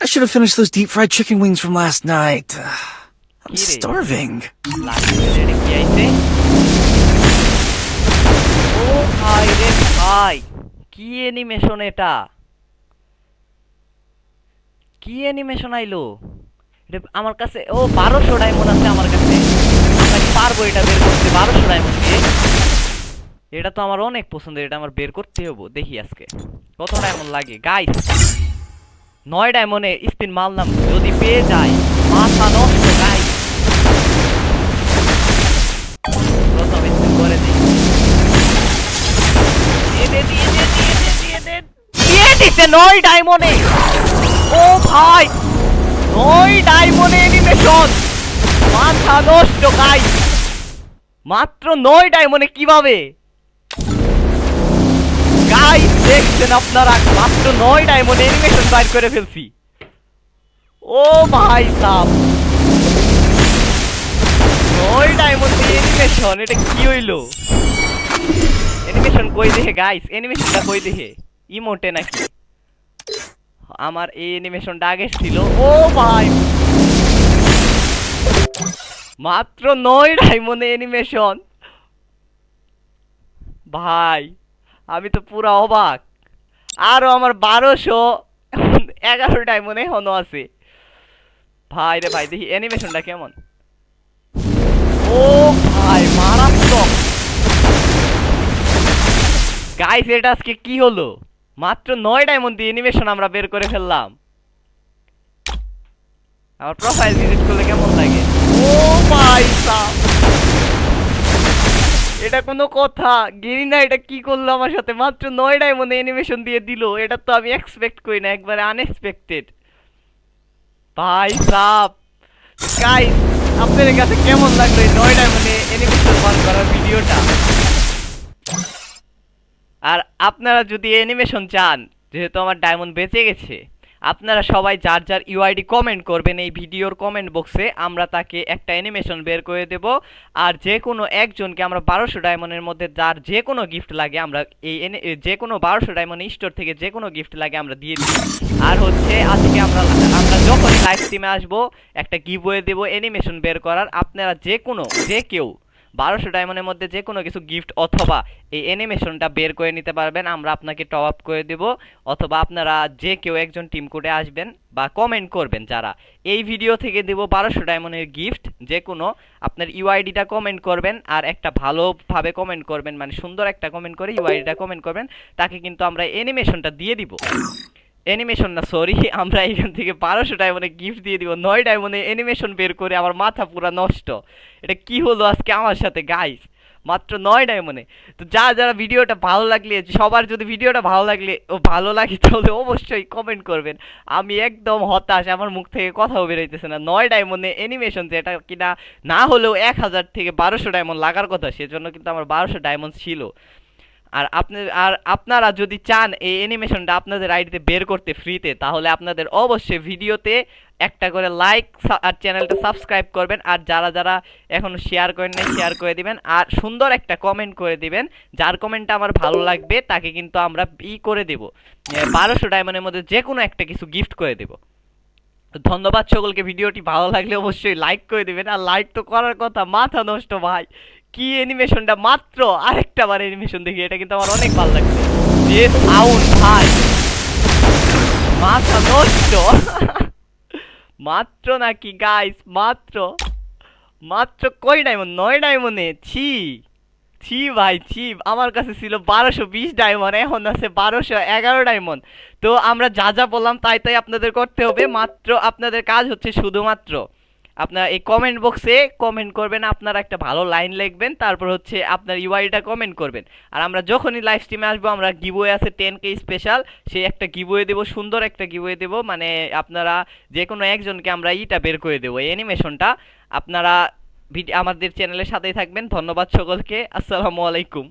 I should have finished those deep fried chicken wings from last night. I'm Kitty. starving. ভাই কি animation এটা? কি animation আইলো? এটা আমার কাছে ও বারোশো ডায়মন্ড আছে আমার কাছে। পারব এটা বের করতে বারোশো ডায়মন্ড দিয়ে। এটা তো আমার অনেক পছন্দের এটা আমার বের করতে হব। দেখি আজকে। কত ডায়মন্ড লাগে? গাইস নয় ডায়মন্ডে স্পিন মারলাম, যদি পেয়ে যাই মাথা নষ্ট গাইস প্রথম স্পিন দিয়ে দিছে নয় ডায়মন্ডে। ও ভাই, নয় ডায়মন্ডে অ্যানিমেশন মাথা নষ্ট গাই মাত্র নয় ডায়মন্ডে কীভাবে? গাই দেখছেন আপনারা? মাত্র নয় ডায়মন্ড অ্যানিমেশন বাইর করে ফেলছি। ও ভাই সাহ নয় ডায়মন্ড অ্যানিমেশন এটা কি হইল? অ্যানিমেশন কই দেখে গাইস অ্যানিমেশনটা কই দেখে ইমোটে নাকি? আমার এই অ্যানিমেশনটা আগে ছিল। ও ভাই। মাত্র নয় ডায়মন্ড অ্যানিমেশন ভাই। আমি তো পুরো অবাক। আরও আমার বারোশো এগারোটায় মনে এখনও আছে। ভাই রে ভাই, দেখি অ্যানিমেশনটা কেমন? ও ভাই, মারাত্মক। গাইস এটা আজকে কি হলো? মাত্র নয় ডায়মন্ড দিয়ে অ্যানিমেশন আমরা বের করে ফেললাম। আমার প্রোফাইল ভিজিট করলে কেমন লাগে? ও ভাই সাব এটা কোনো কথা। গেরিনা এটা কি করল আমার সাথে? মাত্র নয় মনে অ্যানিমেশন দিয়ে দিল। এটা তো আমি এক্সপেক্ট করি না, একবারে আনএক্সপেক্টেড ভাই সাব গাইস আপনাদের কাছে কেমন লাগল এই নয় ডায়মন্ডে অ্যানিমেশন বার করার ভিডিওটা? আর আপনারা যদি অ্যানিমেশন চান, যেহেতু আমার ডায়মন্ড বেঁচে গেছে আপনারা সবাই যার যার ইউআইডি কমেন্ট করবেন এই ভিডিওর কমেন্ট বক্সে আমরা তাকে একটা অ্যানিমেশন বের করে দেব। আর যে কোনো একজনকে আমরা বারোশো ডায়মন্ডের মধ্যে যার যে কোনো গিফট লাগে আমরা এই যে কোনো বারোশো ডায়মন্ড স্টোর থেকে যে কোনো গিফট লাগে আমরা দিয়ে দিই। আর হচ্ছে আজকে আমরা আমরা যখন লাইভ স্ট্রিমে আসব, একটা গিভওয়ে দেবো অ্যানিমেশন বের করার। আপনারা যে কোনো, যে কেউ বারোশো ডায়মন্ডের মধ্যে যে কোনো কিছু গিফট অথবা এই অ্যানিমেশনটা বের করে নিতে পারবেন, আমরা আপনাকে টপ আপ করে দেব। অথবা আপনারা যে কেউ একজন টিম কোডে আসবেন বা কমেন্ট করবেন যারা, এই ভিডিও থেকে দেব বারোশো ডায়মন্ডের গিফট যে কোনো আপনার ইউআইডিটা কমেন্ট করবেন আর একটা ভালোভাবে কমেন্ট করবেন মানে সুন্দর একটা কমেন্ট করে ইউআইডিটা কমেন্ট করবেন, তাকে কিন্তু আমরা অ্যানিমেশনটা দিয়ে দিব। অ্যানিমেশন না সরি আমরা এখান থেকে বারোশো ডায়মন্ডে গিফট দিয়ে দিব, নয় ডায়মন্ডে অ্যানিমেশন বের করে আমার মাথা পুরা নষ্ট। এটা কি হলো আজকে আমার সাথে গাইস মাত্র নয় ডায়মন্ডে তো যা, যারা ভিডিওটা ভালো লাগলে, সবার যদি ভিডিওটা ভালো লাগলে ও ভালো লাগে, তাহলে অবশ্যই কমেন্ট করবেন। আমি একদম হতাশ, আমার মুখ থেকে কথাও বেরোইতেছে না। নয় ডায়মন্ডে অ্যানিমেশন যেটা কিনা না হলেও এক হাজার থেকে বারোশো ডায়মন্ড লাগার কথা, সেজন্য কিন্তু আমার বারোশো ডায়মন্ড ছিল। আর আপনি, আর আপনারা যদি চান এই অ্যানিমেশনটা আপনাদের আইডিতে বের করতে ফ্রিতে তাহলে আপনাদের অবশ্যই ভিডিওতে একটা করে লাইক আর চ্যানেলটা সাবস্ক্রাইব করবেন। আর যারা যারা এখনও শেয়ার করেন নাই শেয়ার করে দিবেন। আর সুন্দর একটা কমেন্ট করে দিবেন। যার কমেন্টটা আমার ভালো লাগবে, তাকে কিন্তু আমরা ই করে দেব। বারোশো ডায়মন্ডের মধ্যে যে কোনো একটা কিছু গিফট করে দেব। ধন্যবাদ সকলকে। ভিডিওটি ভালো লাগলে অবশ্যই লাইক করে দিবেন। আর লাইক তো করার কথা মাথা নষ্ট ভাই। কি অ্যানিমেশনটা মাত্র আরেকটা বার অ্যানিমেশন দেখি, এটা কিন্তু আমার অনেক ভালো লাগছে। যে সাউন্ড ভাই। মাথা নষ্ট। মাত্র নাকি গাইস মাত্র। মাত্র কই ডায়মন্ড নয় ডায়মন্ডে ছি। ছি, ভাই, ছি। আমার কাছে ছিল বারোশো বিশ ডায়মন্ড এখন আছে বারোশো এগারো ডায়মন্ড তো আমরা যা যা বললাম তাই তাই আপনাদের করতে হবে। মাত্র আপনাদের কাজ হচ্ছে শুধুমাত্র আপনারা এই কমেন্ট বক্সে কমেন্ট করবেন, আপনারা একটা ভালো লাইন লিখবেন, তারপর হচ্ছে আপনার ইউআইটা কমেন্ট করবেন। আর আমরা যখনই লাইভ স্ট্রিমে আসব, আমরা গিভওয়ে আছে টেন কে স্পেশাল সেই একটা গিভওয়ে দেবো, সুন্দর একটা গিভওয়ে দেবো মানে আপনারা যে কোনো একজনকে আমরা ইটা বের করে দেবো এই অ্যানিমেশনটা আপনারা আমাদের চ্যানেলের সাথেই থাকবেন। ধন্যবাদ সকলকে। আসসালামু আলাইকুম।